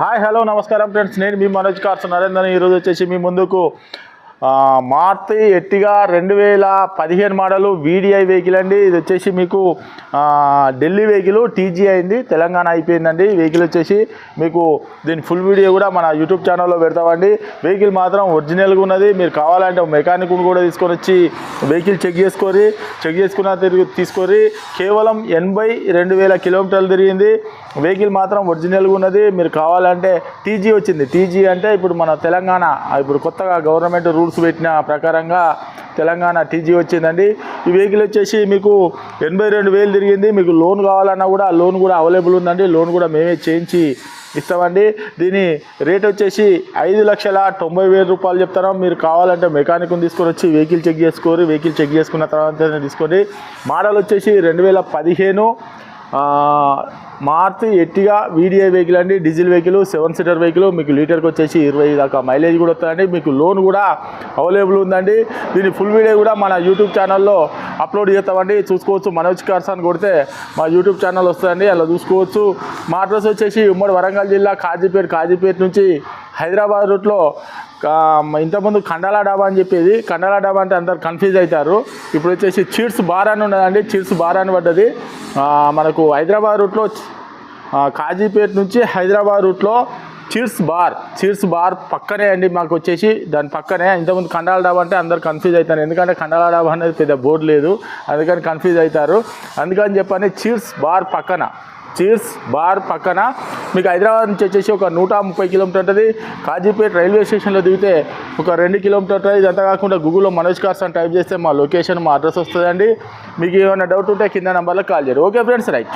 Hi hello నమస్కారం friends. నేను మీ Manoj cars Narender. ఈరోజు వచ్చేసి మీ ముందుకు మార్తి ఎట్టిగా రెండు వేల పదిహేను మోడలు వీడిఐ వెహికల్ అండి. ఇది వచ్చేసి మీకు ఢిల్లీ వెహికల్ టీజీ అయింది. తెలంగాణ అయిపోయిందండి. వెహికల్ వచ్చేసి మీకు దీని ఫుల్ వీడియో కూడా మన యూట్యూబ్ ఛానల్లో పెడతామండి. వెహికల్ మాత్రం ఒరిజినల్గా ఉన్నది. మీరు కావాలంటే మెకానిక్ కూడా తీసుకొని వచ్చి వెహికల్ చెక్ చేసుకొని చెక్ చేసుకున్న తిరిగి తీసుకొని కేవలం ఎనభై రెండు వేల కిలోమీటర్లు తిరిగింది. వెహికల్ మాత్రం ఒరిజినల్గా ఉన్నది. మీరు కావాలంటే టీజీ వచ్చింది. టీజీ అంటే ఇప్పుడు మన తెలంగాణ ఇప్పుడు కొత్తగా గవర్నమెంట్ రూల్స్ పెట్టిన ప్రకారంగా తెలంగాణ టీజీ వచ్చిందండి. ఈ వెహికల్ వచ్చేసి మీకు ఎనభై రెండు వేలు తిరిగింది. మీకు లోన్ కావాలన్నా కూడా లోన్ కూడా అవైలబుల్ ఉందండి. లోన్ కూడా మేమే చేయించి ఇస్తామండి. దీని రేట్ వచ్చేసి ఐదు లక్షల తొంభై వేల రూపాయలు చెప్తారా మీరు కావాలంటే మెకానిక్ని తీసుకొని వచ్చి వెహికల్ చెక్ చేసుకోరు. వెహికల్ చెక్ చేసుకున్న తర్వాత తీసుకోండి మోడల్ వచ్చేసి రెండు వేల పదిహేను. మారుతి ఎట్టిగా వీడియో వెహికల్ అండి diesel vehicle seven seater vehicle మీకు లీటర్కి వచ్చేసి ఇరవై దాకా మైలేజ్ కూడా వస్తుందండి మీకు లోన్ కూడా అవైలబుల్ ఉందండి. దీని ఫుల్ వీడియో కూడా మన యూట్యూబ్ ఛానల్లో అప్లోడ్ చేస్తామండి. చూసుకోవచ్చు. మనోజ్ కార్స్ అని కొడితే మా యూట్యూబ్ ఛానల్ వస్తుందండి. అలా చూసుకోవచ్చు. మా అడ్రస్ వచ్చేసి ఉమ్మడి వరంగల్ జిల్లా కాజీపేట కాజీపేట నుంచి హైదరాబాద్ రూట్లో ఇంతకుముందు కండాల డాబా అని చెప్పేది. కండాల డాబా అంటే అందరు కన్ఫ్యూజ్ అవుతారు ఇప్పుడు వచ్చేసి చీర్స్ బార్ అని ఉన్నదండి. చీర్స్ బార్ అని పడ్డది. మనకు హైదరాబాద్ రూట్లో కాజీపేట నుంచి హైదరాబాద్ రూట్లో చీర్స్ బార్. చీర్స్ బార్ పక్కనే అండి మాకు వచ్చేసి. దాని పక్కనే. ఇంతకుముందు కండాల డాబా అంటే అందరు కన్ఫ్యూజ్ అవుతారు ఎందుకంటే కండాల డాబా అనేది పెద్ద బోర్డు లేదు. అందుకని కన్ఫ్యూజ్ అవుతారు అందుకని చెప్పని చీర్స్ బార్ పక్కన. చీర్స్ బార్ పక్కన మీకు హైదరాబాద్ నుంచి వచ్చేసి ఒక నూట ముప్పై కిలోమీటర్ ఉంటుంది. కాజీపేట రైల్వే స్టేషన్లో దిగితే ఒక రెండు కిలోమీటర్ ఉంటుంది. ఇదంతా కాకుండా గూగుల్లో మనోజ్ కార్స్ అని టైప్ చేస్తే మా లొకేషన్ మా అడ్రస్ వస్తుందండి. మీకు ఏమైనా డౌట్ ఉంటే కింద నెంబర్లో కాల్ చేయరు ఓకే ఫ్రెండ్స్ రైట్.